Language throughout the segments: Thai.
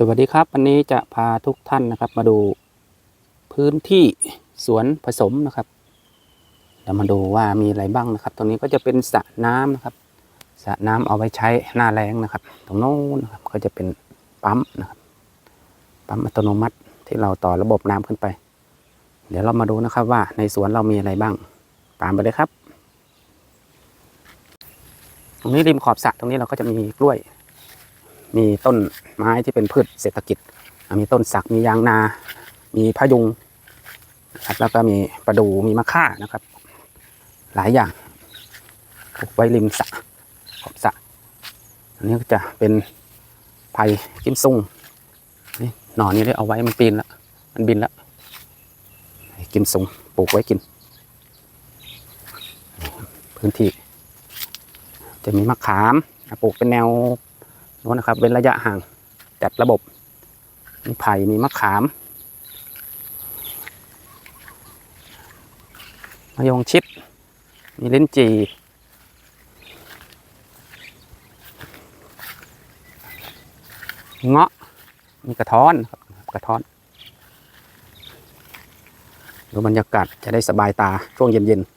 สวัสดีครับวันนี้จะพาทุกท่านนะครับ มาดูพื้นที่สวนผสมนะครับเดี๋ยวมาดูว่ามีอะไรบ้างนะครับ ตรงนี้ก็จะเป็นสระน้ำนะครับสระน้ำเอาไว้ใช้หน้าแรงนะครับ ตรงโน้นนะครับก็จะเป็นปั๊มนะครับปั๊มอัตโนมัติที่เราต่อระบบน้ำขึ้นไป เดี๋ยวเรามาดูนะครับว่าในสวนเรามีอะไรบ้าง ตามไปเลยครับ ตรงนี้ริมขอบสระตรงนี้เราก็จะมีกล้วย มีต้นไม้ที่เป็นพืชเศรษฐกิจ มีต้นสักมียางนา มีพะยุงครับแล้วก็มีประดูมีมะข่านะครับ หลายอย่างปลูกไว้ริมสระขอบสระอันนี้ก็จะเป็นไผ่กิมซุงนี่หน่อนี้ได้เอาไว้มันปีนแล้วมันบินแล้วกิมซุงปลูกไว้กิน พื้นที่ จะมีมะขามปลูกเป็นแนว น้นนะครับเป็นระยะห่างจัดระบบมีไผ่มีมะขามมะยงชิด มีลิ้นจี่เงาะมีกระท้อนครับกระท้อน ดูบรรยากาศจะได้สบายตาช่วงเย็นๆ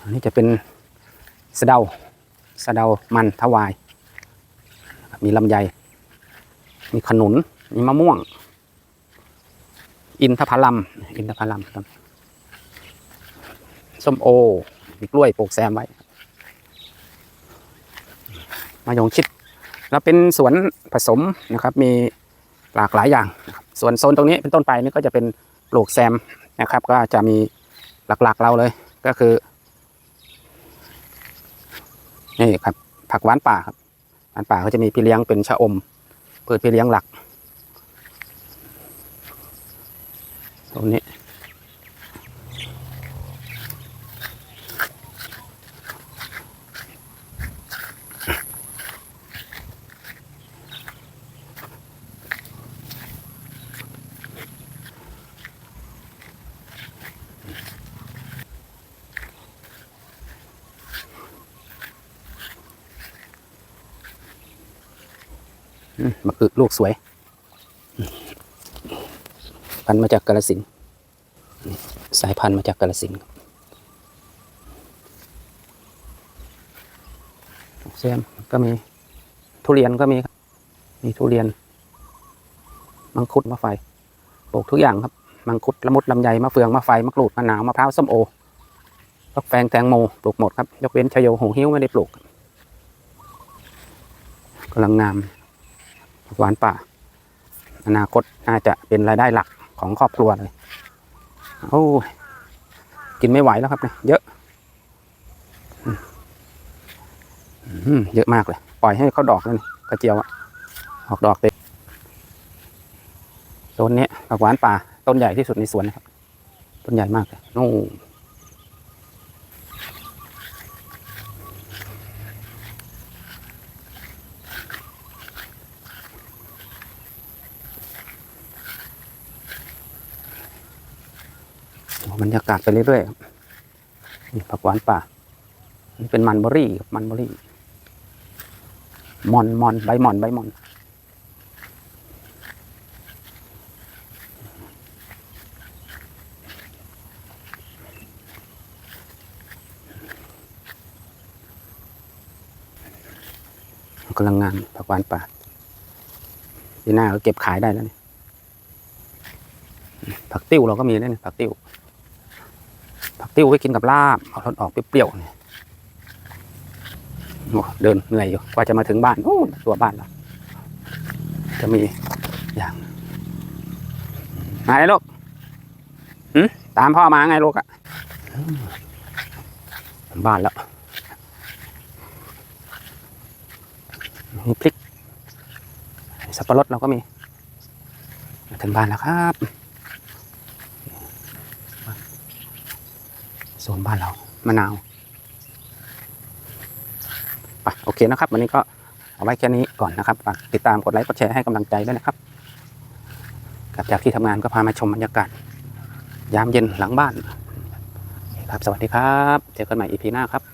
อันนี้จะเป็นสะเดา สะเดามันถวาย มีลำไย มีขนุน มีมะม่วง อินทผลัม อินทผลัมครับส้มโอ มีกล้วยปลูกแซมไว้ มายงชิด แล้วเป็นสวนผสมนะครับ มีหลากหลายอย่างนะครับส่วนโซนตรงนี้เป็นต้นไปนี่ก็จะเป็นปลูกแซมนะครับ ก็จะมีหลักๆเราเลยก็คือ นี่ครับ ผักหวานป่าครับหวานป่าเขาจะมีพี่เลี้ยงเป็นชะอม เปิดพี่เลี้ยงหลัก ตรงนี้ มมะกึกลูกสวย พันมาจากกาลสินสายพันธุ์มาจากกาลสินเซียมก็มีทุเรียนก็มีมีทุเรียน มังคุดมะไฟปลูกทุกอย่างครับ มังคุดละมุดลำไยมะเฟืองมะไฟมะกรูดมะนาวมะพร้าวส้มโอฟักแฟงแตงโมปลูกหมดครับ ยกเว้นชโยหงหิ้วไม่ได้ปลูกกำลังงาม หวานป่า อนาคตน่าจะเป็นรายได้หลักของครอบครัวเลย โอ้ยกินไม่ไหวแล้วครับเนี่ยเยอะเยอะมากเลย ปล่อยให้เขาดอกแล้วนี่กระเจียวอะออกดอกเต็มต้นนี้ผักหวานป่า ต้นใหญ่ที่สุดในสวนนะครับ ต้นใหญ่มากเลยนู่น บรรยากาศไปเรื่อยๆครับนี่ผักหวานป่า นี่เป็นมันเบอรี่ครับมันเบอรี่มอนมอนใบมอนใบมอนกำลังงานผักหวานป่าปีหน้าก็เก็บขายได้แล้วนี่ผักติ้วเราก็มีด้วนี่ผักติ้ว ผักติ้วไว้กินกับลาบเอาทนออกเปรี้ยวๆเนี่ยเดินเหนื่อยอยู่กว่าจะมาถึงบ้านโอ้ตัวบ้านเราจะมีอย่างไงลูกตามพ่อมาไงลูกอะบ้านแล้วมีพริก สับปะรดเราก็มี ถึงบ้านแล้วครับ โซนบ้านเรามะนาวไปโอเคนะครับ วันนี้ก็เอาไว้แค่นี้ก่อนนะครับฝากติดตามกดไลค์กดแชร์ให้กำลังใจด้วยนะครับ กลับจากที่ทำงานก็พามาชมบรรยากาศยามเย็นหลังบ้านครับ สวัสดีครับ เจอกันใหม่อีพีหน้าครับ